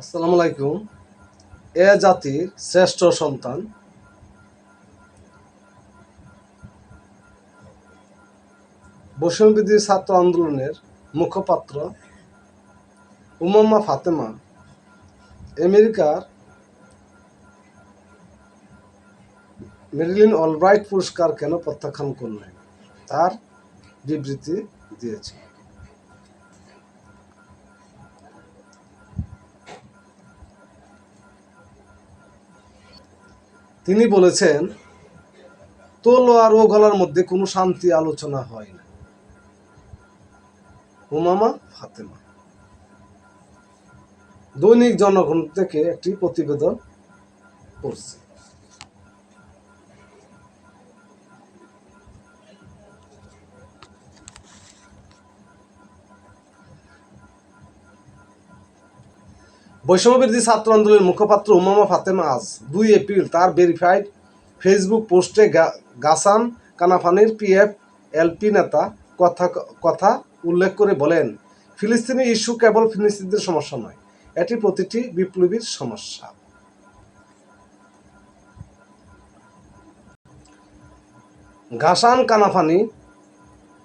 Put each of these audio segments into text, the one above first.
আসসালামু আলাইকুম। এ জাতির শ্রেষ্ঠ সন্তান। বৈষম্যবিধি ছাত্র আন্দোলনের মুখপাত্র উমাম্মা ফাতেমা, আমেরিকার মেরিলিন অলব্রাইট পুরস্কার কেন প্রত্যাখ্যান করলেন, তার বিবৃতি দিয়েছে। তিনি বলেছেন তলোয়ার ও গলার মধ্যে কোনো শান্তি আলোচনা হয় না। উমামা, ফাতেমা। দৈনিক জনগণ থেকে একটি প্রতিবেদন পড়ছে। বৈষম্যবিরোধী ছাত্র আন্দোলনের মুখপাত্র উমামা ফাতেমা আজ দুই এপ্রিল তার ভেরিফাইড ফেসবুক পোস্টে গাসান কানাফানির পিএফ এলপি নেতা কথা কথা উল্লেখ করে বলেন, ফিলিস্তিনি ইস্যু কেবল ফিলিস্তিনিদের সমস্যা নয়, এটি প্রতিটি বিপ্লবীর সমস্যা। গাসান কানাফানি,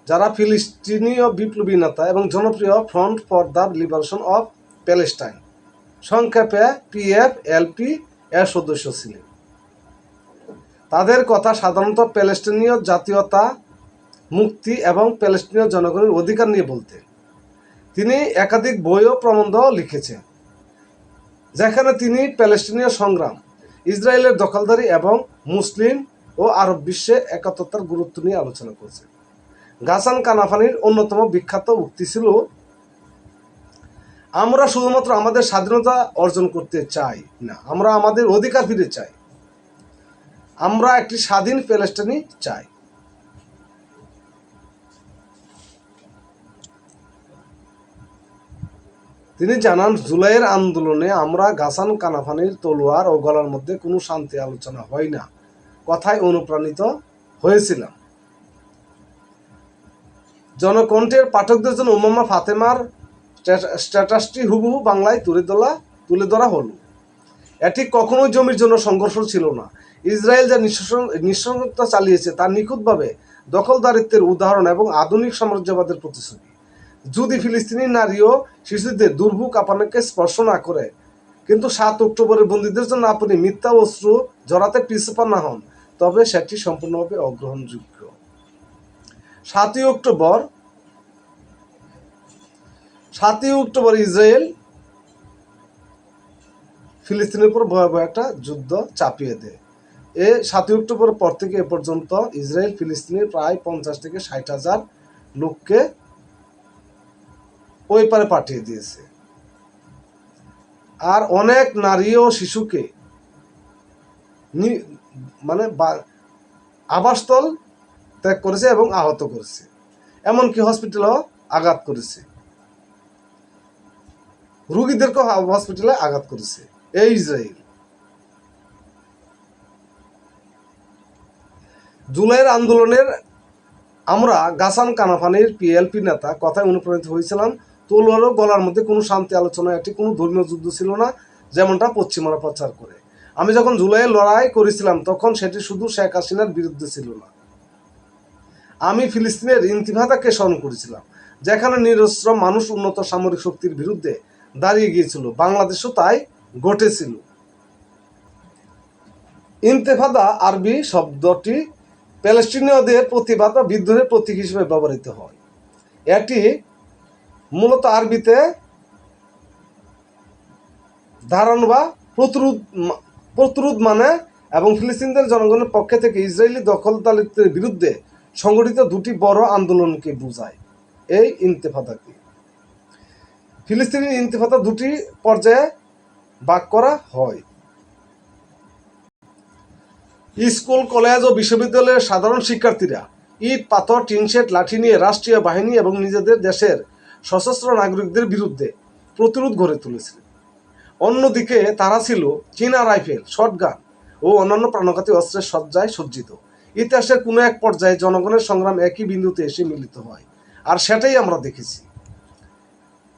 যারা ফিলিস্তিনীয় বিপ্লবী নেতা এবং জনপ্রিয় front for the liberation of Palestine সংক্ষেপে পিএফ এলপি, এর সদস্য ছিলেন। তাদের কথা সাধারণত প্যালেস্টিনীয় জাতীয়তা, মুক্তি এবং প্যালেস্টিনীয় জনগণের অধিকার নিয়ে বলতে। তিনি একাধিক বই ও প্রবন্ধ লিখেছেন, যেখানে তিনি প্যালেস্টিনীয় সংগ্রাম, ইসরায়েলের দখলদারি এবং মুসলিম ও আরব বিশ্বে একাত্মতার গুরুত্ব নিয়ে আলোচনা করেছেন। গাসান কানাফানির অন্যতম বিখ্যাত উক্তি ছিল আমরা শুধুমাত্র আমাদের স্বাধীনতা অর্জন করতে চাই না, আমরা আমাদের অধিকার ফিরে চাই। আমরা একটি স্বাধীন প্যালেস্টাইনি চাই। তিনি জানান, জুলাইয়ের আন্দোলনে আমরা গাসান কানাফানির তলোয়ার ও গলার মধ্যে কোনো শান্তি আলোচনা হয় না, কথায় অনুপ্রাণিত হয়েছিলাম। জনকণ্ঠের পাঠকদের জন্য উমাম্মা ফাতেমার স্ট্যাটাসটি হুবহু বাংলায় তুলে তোলা তুলে ধরা হলো। এটি কখনোই জমির জন্য সংঘর্ষ ছিল না। ইসরায়েল যা নৃশংসতা চালিয়েছে তা নিখুঁতভাবে দখলদারিত্বের উদাহরণ এবং আধুনিক সাম্রাজ্যবাদের প্রতিশ্রুতি। যদি ফিলিস্তিনি নারী ও শিশুদের দুর্ভোগ আপনাকে স্পর্শ না করে, কিন্তু সাত অক্টোবরের বন্দীদের জন্য আপনি মিথ্যা অস্ত্র জড়াতে পিছপা না হন, তবে সেটি সম্পূর্ণভাবে অগ্রহণযোগ্য। সাতই অক্টোবর সাতই অক্টোবর ইসরায়েল ফিলিস্তিনের উপর ভয়াবহ একটা যুদ্ধ চাপিয়ে দেয়। এ সাতই অক্টোবর পর থেকে এ পর্যন্ত ইসরায়েল ফিলিস্তিনের প্রায় পঞ্চাশ থেকে ষাট হাজার লোককে ওই পারে পাঠিয়ে দিয়েছে। আর অনেক নারী ও শিশুকে মানে আবাসস্থল ত্যাগ করেছে এবং আহত করেছে। এমনকি হসপিটালও আঘাত করেছে। রুগীদেরকেও হসপিটালে আঘাত করেছে। এই ইসরায়েল জুলাইয়ের আন্দোলনের আমরা গাসান কানাফানির পিএলপি নেতা কথায় অনুপ্রাণিত হয়েছিলাম। তোলোয়ারও গলার মধ্যে কোনো শান্তি আলোচনা, এটি কোনো ধর্মীয় যুদ্ধ ছিল না, যেমনটা পশ্চিমারা প্রচার করে। আমি যখন জুলাইয়ে লড়াই করেছিলাম, তখন সেটি শুধু শেখ হাসিনার বিরুদ্ধে ছিল না। আমি ফিলিস্তিনের ইন্তিফাদাকে স্মরণ করেছিলাম, যেখানে নিরস্ত্র মানুষ উন্নত সামরিক শক্তির বিরুদ্ধে দাঁড়িয়ে গিয়েছিল। বাংলাদেশও তাই ঘটেছিল। ইন্তেফাদা আরবি শব্দটি প্যালেস্টিনীয়দের প্রতিবাদ বা বিদ্রোহের প্রতীক হিসেবে ব্যবহৃত হয়। এটি মূলত আরবিতে ধারণ বা প্রতিরোধ প্রতিরোধ মানে এবং ফিলিস্তিনদের জনগণের পক্ষে থেকে ইসরায়েলি দখলদারিত্বের বিরুদ্ধে সংগঠিত দুটি বড় আন্দোলনকে বোঝায়। এই ইন্তেফাদাকে ফিলিস্তিনি ইন্তেফাদা দুটি পর্যায়ে ভাগ করা হয়। স্কুল, কলেজ ও বিশ্ববিদ্যালয়ের সাধারণ শিক্ষার্থীরা ইট, পাথর টিনশেট লাঠি নিয়ে রাষ্ট্রীয় বাহিনী এবং নিজেদের দেশের সশস্ত্র নাগরিকদের বিরুদ্ধে প্রতিরোধ গড়ে তুলেছিল। অন্যদিকে তারা ছিল চীনা রাইফেল, শটগান ও অন্যান্য প্রাণঘাতী অস্ত্রের সজ্জায় সজ্জিত। ইতিহাসের কোনো এক পর্যায়ে জনগণের সংগ্রাম একই বিন্দুতে এসে মিলিত হয়। আর সেটাই আমরা দেখেছি।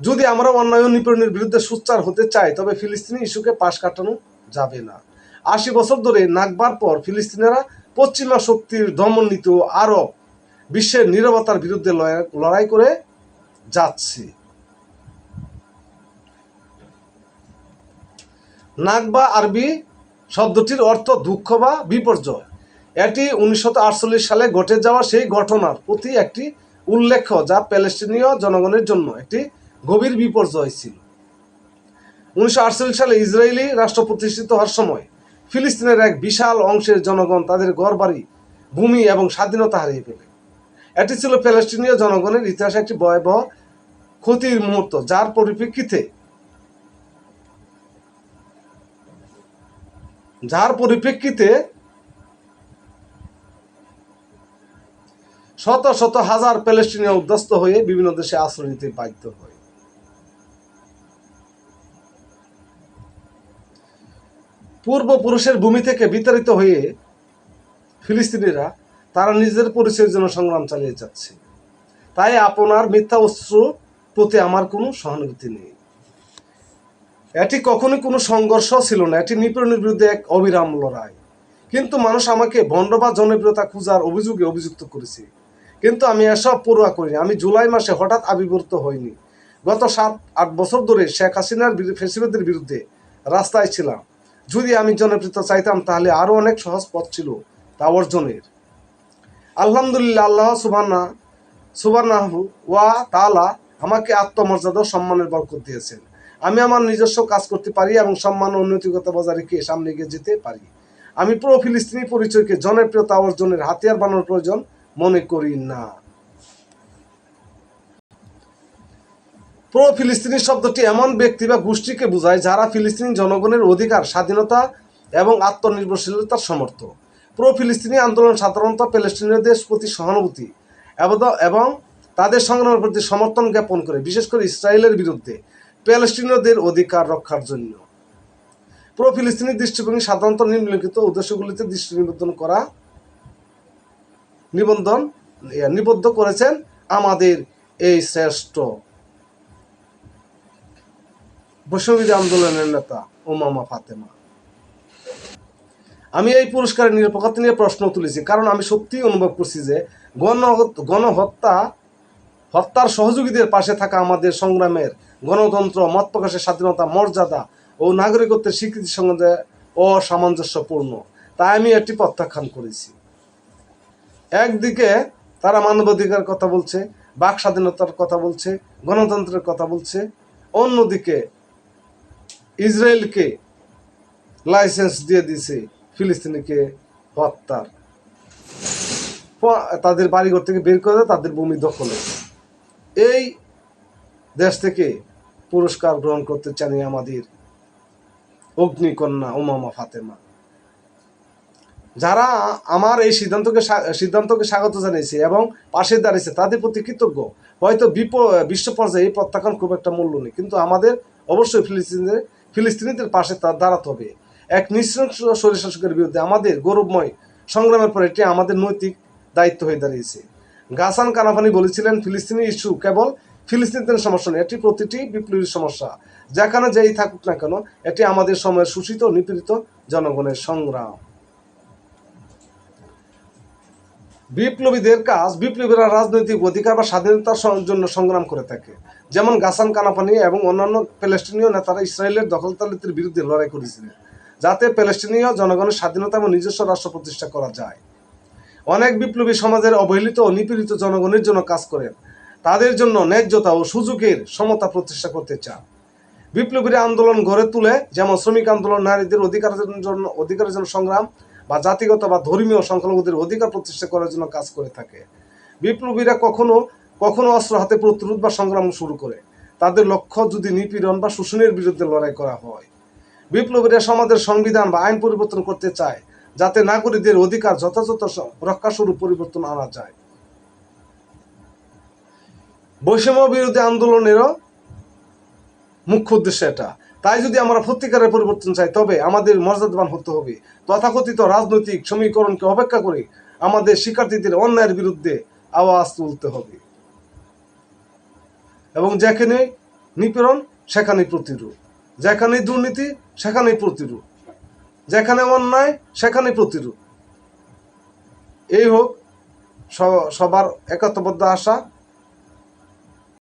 যদি আমরা অন্যায় নিপীড়নের বিরুদ্ধে সোচ্চার হতে চাই, তবে ফিলিস্তিনি ইস্যুকে পাশ কাটানো যাবে না। আশি বছর ধরে নাগবার পর ফিলিস্তিনিরা পশ্চিমা শক্তির দমননীতি আরব বিশ্বের নিরবতার বিরুদ্ধে লড়াই- করে যাচ্ছে। নাগবা আরবি শব্দটির অর্থ দুঃখ বা বিপর্যয়। এটি উনিশশো আটচল্লিশ সালে ঘটে যাওয়া সেই ঘটনার প্রতি একটি উল্লেখ্য যা প্যালেস্টিনীয় জনগণের জন্য একটি গভীর বিপর্যয় ছিল। উনিশশো আটচল্লিশ সালে ইসরায়েলি রাষ্ট্র প্রতিষ্ঠিত হওয়ার সময় ফিলিস্তিনের এক বিশাল অংশের জনগণ তাদের ঘরবাড়ি, ভূমি এবং স্বাধীনতা হারিয়ে ফেলে। এটি ছিল প্যালেস্টিনীয় জনগণের ইতিহাসে একটি ভয়াবহ ক্ষতির মুহূর্ত, যার পরিপ্রেক্ষিতে যার পরিপ্রেক্ষিতে শত শত হাজার প্যালেস্টিনীয় উদ্যস্ত হয়ে বিভিন্ন দেশে আশ্রয় নিতে বাধ্য হয়। পূর্বপুরুষের ভূমি থেকে বিতাড়িত হয়ে ফিলিস্তিনিরা তারা নিজের পরিচয়ের জন্য সংগ্রাম চালিয়ে যাচ্ছে। তাই আপনার মিথ্যা অস্ত্র প্রতি আমার কোনো সহানুভূতি নেই। এটি কখনোই কোনো সংঘর্ষ ছিল না, এটি নিপীড়নের বিরুদ্ধে এক অবিরাম লড়াই। কিন্তু মানুষ আমাকে ভণ্ড বা জনপ্রিয়তা খোঁজার অভিযোগে অভিযুক্ত করেছে। কিন্তু আমি এসব পড়ুয়া করিনি। আমি জুলাই মাসে হঠাৎ আবির্ভূত হইনি। গত সাত, আট বছর ধরে শেখ হাসিনার ফেসিবাদের বিরুদ্ধে রাস্তায় ছিলাম। যদি আমি জনপ্রিয়তা চাইতাম, তাহলে আরও অনেক সহজ পথ ছিল তা অর্জনের। আলহামদুলিল্লাহ, আল্লাহ সুবানা সুবানাহু ওয়া তালা আমাকে আত্মমর্যাদা সম্মানের বরকত দিয়েছেন। আমি আমার নিজস্ব কাজ করতে পারি এবং সম্মান ও উন্নতিগত বজায় রেখে সামনে এগিয়ে যেতে পারি। আমি পুরো ফিলিস্তিনি পরিচয়কে জনপ্রিয়তা অর্জনের হাতিয়ার বানানোর প্রয়োজন মনে করি না। প্রো ফিলিস্তিনি শব্দটি এমন ব্যক্তি বা গোষ্ঠীকে বোঝায় যারা ফিলিস্তিনি জনগণের অধিকার, স্বাধীনতা এবং আত্মনির্ভরশীলতার সমর্থক। প্রো ফিলিস্তিনি আন্দোলন সাধারণত প্যালেস্টিনীয়দের প্রতি সহানুভূতি এবং- তাদের সংগ্রামের প্রতি সমর্থন জ্ঞাপন করে, বিশেষ করে ইসরায়েলের বিরুদ্ধে প্যালেস্টিনীয়দের অধিকার রক্ষার জন্য। প্রো ফিলিস্তিনি দৃষ্টিভঙ্গি সাধারণত নিম্নলিখিত উদ্দেশ্যগুলিতে দৃষ্টি নিবদ্ধন করা, নিবন্ধন নিবদ্ধ করেছেন আমাদের এই শ্রেষ্ঠ বৈষম্যবিধি আন্দোলনের নেতা ওমামা ফাতেমা। আমি এই পুরস্কারের নিরপেক্ষতা নিয়ে প্রশ্ন তুলেছি, কারণ আমি সত্যিই অনুভব করছি যে গণ গণহত্যা, হত্যার সহযোগীদের পাশে থাকা আমাদের সংগ্রামের গণতন্ত্র, মত প্রকাশের স্বাধীনতা, মর্যাদা ও নাগরিকত্বের স্বীকৃতির সঙ্গে অসামঞ্জস্যপূর্ণ। তাই আমি এটি প্রত্যাখ্যান করেছি। একদিকে তারা মানবাধিকার কথা বলছে, বাক স্বাধীনতার কথা বলছে, গণতন্ত্রের কথা বলছে, অন্যদিকে ইসরায়েলকে লাইসেন্স দিয়ে দিছে, ফিলিস্তিনিকে হত্যার। তাদের বাড়িঘর থেকে বের করে তাদের ভূমি দখলে। এই দেশ থেকে পুরস্কার গ্রহণ করতে চানি আমাদের অগ্নিকন্যা উমামা ফাতেমা। যারা আমার এই সিদ্ধান্তকে সিদ্ধান্তকে স্বাগত জানিয়েছে এবং পাশে দাঁড়িয়েছে, তাদের প্রতি কৃতজ্ঞ। হয়তো বিশ্ব পর্যায়ে এই প্রত্যাখ্যান খুব একটা মূল্য নেই, কিন্তু আমাদের অবশ্যই ফিলিস্তিনিদের ফিলিস্তিনিদের পাশে তার দাঁড়াতে হবে। এক নৃশংস স্বৈরশাসকের বিরুদ্ধে আমাদের গৌরবময় সংগ্রামের পর এটি আমাদের নৈতিক দায়িত্ব হয়ে দাঁড়িয়েছে। গাসান কানাফানি বলেছিলেন, ফিলিস্তিনি ইস্যু কেবল ফিলিস্তিনিদের সমস্যা নয়, এটি প্রতিটি বিপ্লবীর সমস্যা। যেখানে যেই থাকুক না কেন, এটি আমাদের সময়ের শোষিত, নিপীড়িত জনগণের সংগ্রাম। বিপ্লবীদের কাজ বিপ্লবীরা রাজনৈতিক অধিকার বা স্বাধীনতার জন্য সংগ্রাম করে থাকে। যেমন গাসান কানাপানি এবং অন্যান্য প্যালেস্টিনীয় নেতারা ইসরায়েলের দখলতালিতের বিরুদ্ধে লড়াই করেছিলেন, যাতে প্যালেস্টিনীয় জনগণের স্বাধীনতা এবং নিজস্ব রাষ্ট্র প্রতিষ্ঠা করা যায়। অনেক বিপ্লবী সমাজের অবহেলিত ও নিপীড়িত জনগণের জন্য কাজ করেন। তাদের জন্য ন্যায্যতা ও সুযোগের সমতা প্রতিষ্ঠা করতে চান। বিপ্লবীরা আন্দোলন গড়ে তুলে, যেমন শ্রমিক আন্দোলন, নারীদের অধিকারের জন্য অধিকারের জন্য সংগ্রাম বা জাতিগত বা ধর্মীয় সংখ্যালঘুদের অধিকার প্রতিষ্ঠা করার জন্য কাজ করে থাকে। বিপ্লবীরা কখনো কখনো অস্ত্র হাতে প্রতিরোধ বা সংগ্রাম শুরু করে। তাদের লক্ষ্য যদি নিপীড়ন বা শোষণের বিরুদ্ধে লড়াই করা হয়। বিপ্লবীরা সমাজের সংবিধান বা আইন পরিবর্তন করতে চায়, যাতে নাগরিকদের অধিকার যথাযথ স- রক্ষাস্বরূপ পরিবর্তন আনা যায়। বৈষম্য বিরোধী আন্দোলনেরও মুখ্য উদ্দেশ্য এটা। তাই যদি আমরা সত্যিকারের পরিবর্তন চাই, তবে আমাদের মর্যাদাবান হতে হবে। তথাকথিত রাজনৈতিক সমীকরণকে অপেক্ষা করে আমাদের শিক্ষার্থীদের অন্যায়ের বিরুদ্ধে আওয়াজ তুলতে হবে। এবং যেখানে নিপীড়ন, সেখানেই প্রতিরোধ যেখানে দুর্নীতি, সেখানেই প্রতিরোধ যেখানে অন্যায় সেখানে প্রতিরোধ এই হোক সবার একতাবদ্ধ আশা।